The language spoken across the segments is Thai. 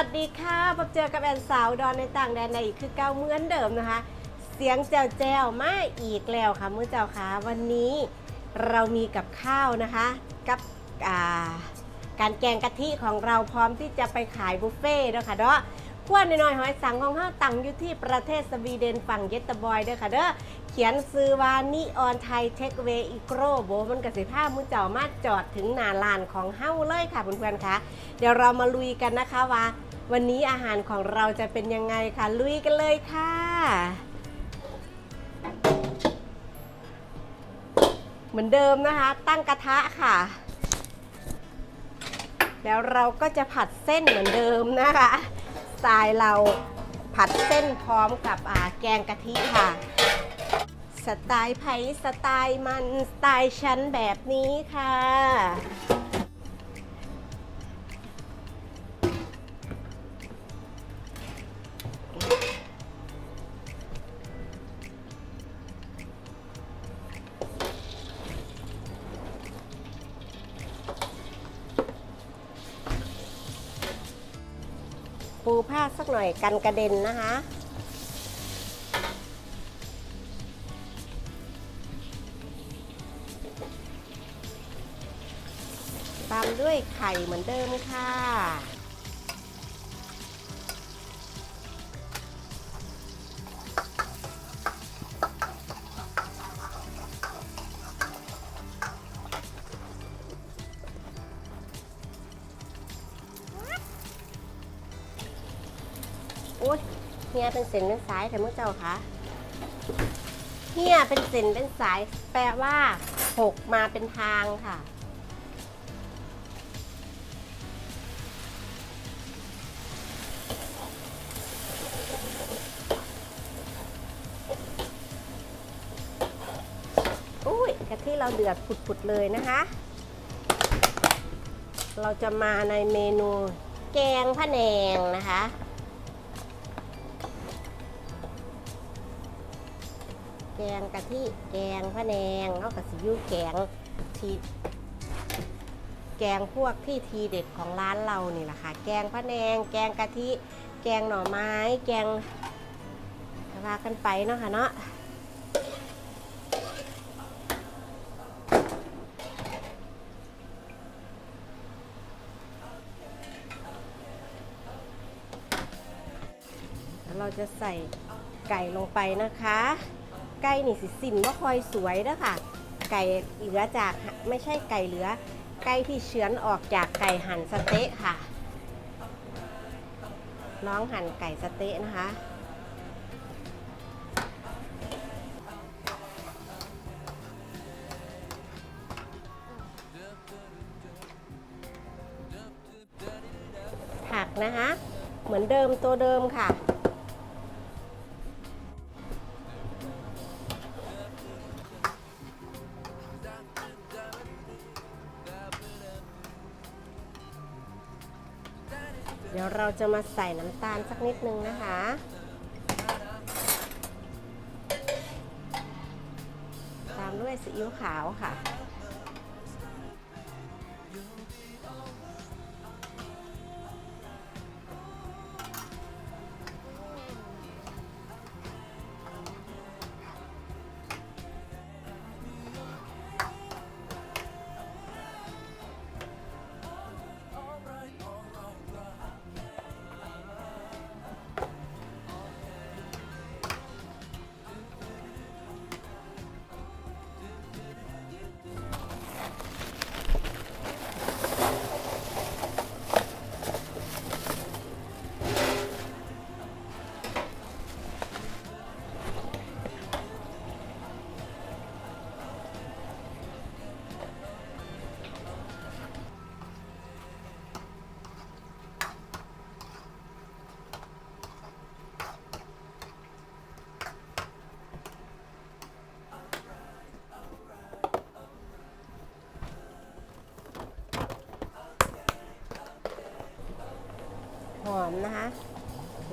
วัสดีค่ะพบเจอกับแอนสาวดอนในต่างแดนในอีกคือเก้าเหมือนเดิมนะคะ เสียงแจวแจวมาอีกแล้วค่ะมือเจ้าค่ะวันนี้เรามีกับข้าวนะคะ กับาการแกงกะทิของเราพร้อมที่จะไปขายบุฟเฟ่ด้วยค่ะเด้อขวดน้อยหอยสังของเฮาตั้งอยู่ที่ประเทศสวีเดนฝั่งเยตบอยเด้อค่ะเด้อเขียนซื้อวานิออนไทยเทคเวอีโกรโบมันกสิภาพมือเจ้ามาจอดถึงหนาลานของเฮาเลยค่ะเพื่อนๆค่ะเดี๋ยวเรามาลุยกันนะคะว่า วันนี้อาหารของเราจะเป็นยังไงค่ะลุยกันเลยค่ะ เหมือนเดิมนะคะ ตั้งกระทะค่ะ แล้วเราก็จะผัดเส้นเหมือนเดิมนะคะสไตล์เราผัดเส้นพร้อมกับแกงกะทิค่ะสไตล์ไผ่สไตล์มันสไตล์ชั้นแบบนี้ค่ะ ปูผ้าสักหน่อยกันกระเด็นนะคะ ตามด้วยไข่เหมือนเดิมค่ะ ฮียเป็นเส้นเป็นสายแต่เมื่อเจ้าคะเฮียเป็นเส้นเป็นสาย แปลว่าหกมาเป็นทางค่ะ อุ้ยกะทิเราเดือดผุดๆเลยนะคะ เราจะมาในเมนูแกงพะแนงนะคะ แกงกะทิแกงพะแนงเขากับสิอยูแกงทีแกงพวกที่ทีเด็ดของร้านเรานี่แหละค่ะ แกงพะแนง แกงกะทิ แกงหน่อไม้ แกงก็ว่ากันไปเนาะค่ะเนาะแล้วเราจะใส่ไก่ลงไปนะคะ ไก่นี่สิสินว่าคอยสวยนะค่ะ ไก่เหลือจากไม่ใช่ไก่เหลือ ไก่ที่เฉือนออกจากไก่หั่นสเต๊ะค่ะ น้องหั่นไก่สเต๊ะนะคะผักนะคะ เหมือนเดิมตัวเดิมค่ะ ดี๋ยวเราจะมาใส่น้ำตาลสักนิดนึงนะคะ ตามด้วยซีอิ๊วขาวค่ะ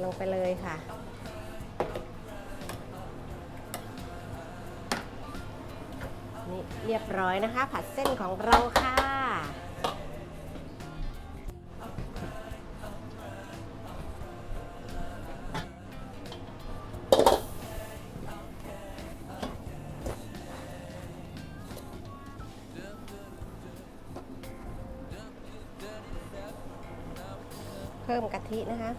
ลงไปเลยค่ะ นี่เรียบร้อยนะคะ ผัดเส้นของเราค่ะ เพิ่มกะทินะคะ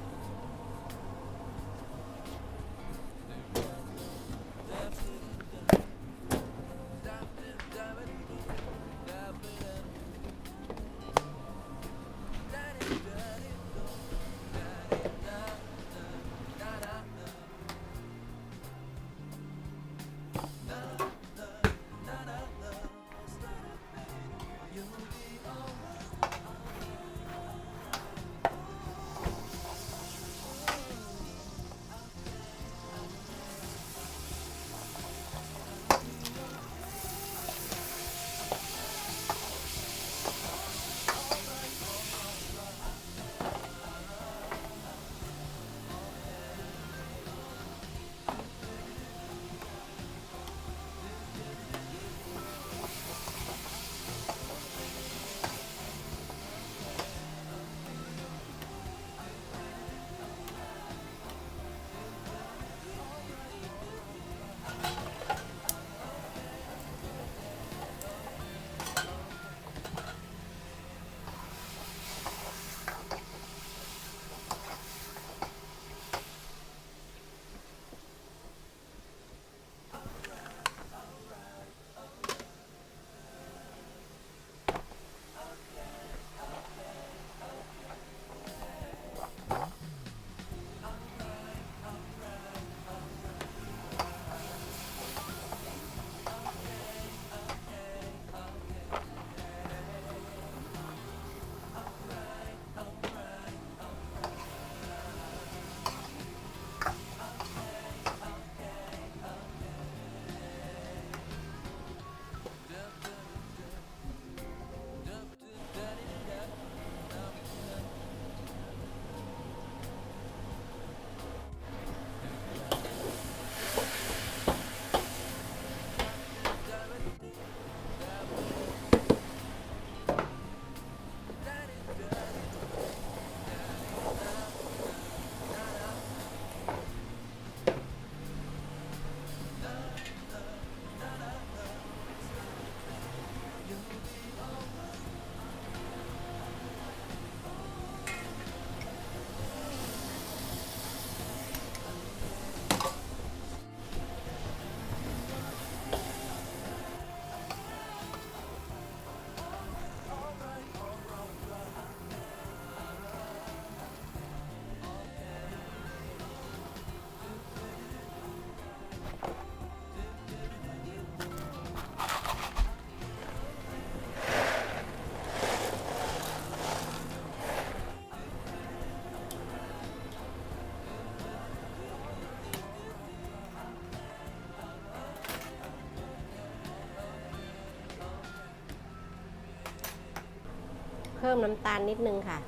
มน้ำตาลนิดนึงค่ะ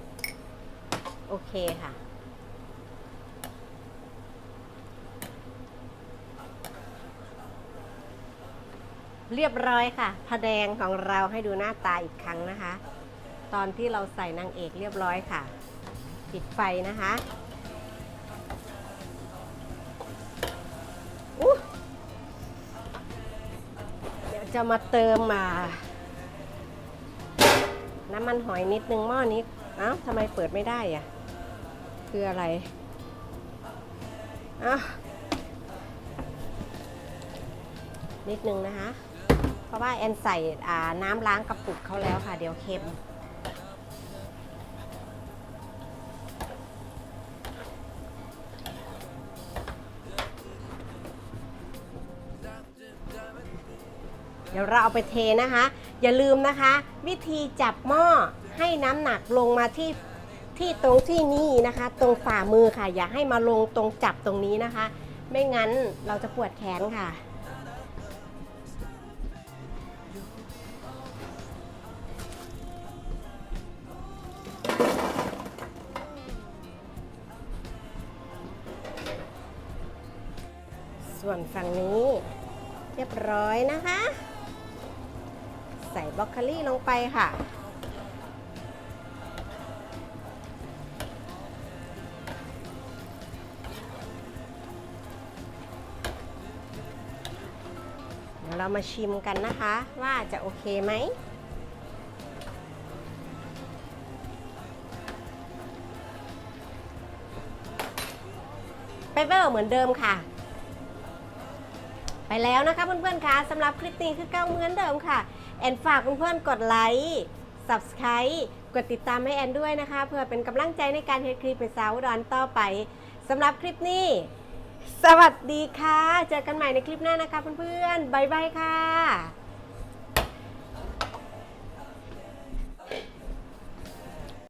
โอเคค่ะ เรียบร้อยค่ะผแดงของเราให้ดูหน้าตาอีกครั้งนะคะ ตอนที่เราใส่นางเอกเรียบร้อยค่ะ ปิดไฟนะคะเดี๋ยวจะมาเติมมา น้ำมันหอยนิดนึงหม้อนี้เอ้าทำไมเปิดไม่ได้อะคืออะไรเอ้านิดนึงนะคะ เพราะว่าแอนใส่อ่าน้ำล้างกระปุกเขาแล้วค่ะ เดี๋ยวเค็มเดี๋ยวเราเอาไปเทนะคะ อย่าลืมนะคะ วิธีจับหม้อให้น้ำหนักลงมาที่ที่ตรงที่นี่นะคะ ตรงฝ่ามือค่ะ อย่าให้มาลงตรงจับตรงนี้นะคะ ไม่งั้นเราจะปวดแขนค่ะ ส่วนฝั่งนี้เรียบร้อยนะคะ บรอกโคลีลงไปค่ะ เดี๋ยวเรามาชิมกันนะคะว่าจะโอเคไหมเปเปอร์เหมือนเดิมค่ะ แล้วนะคะเพื่อนๆคะสำหรับคลิปนี้คือเก้าเหมือนเดิมค่ะ แอนฝากเพื่อนๆกดไลค์ subscribe กดติดตามให้แอนด้วยนะคะ เพื่อเป็นกำลังใจในการเฮ็ดคลิปเป็นสาวดอนต่อไปสำหรับคลิปนี้ สวัสดีค่ะ เจอกันใหม่ในคลิปหน้านะคะเพื่อนๆบ๊ายบายค่ะ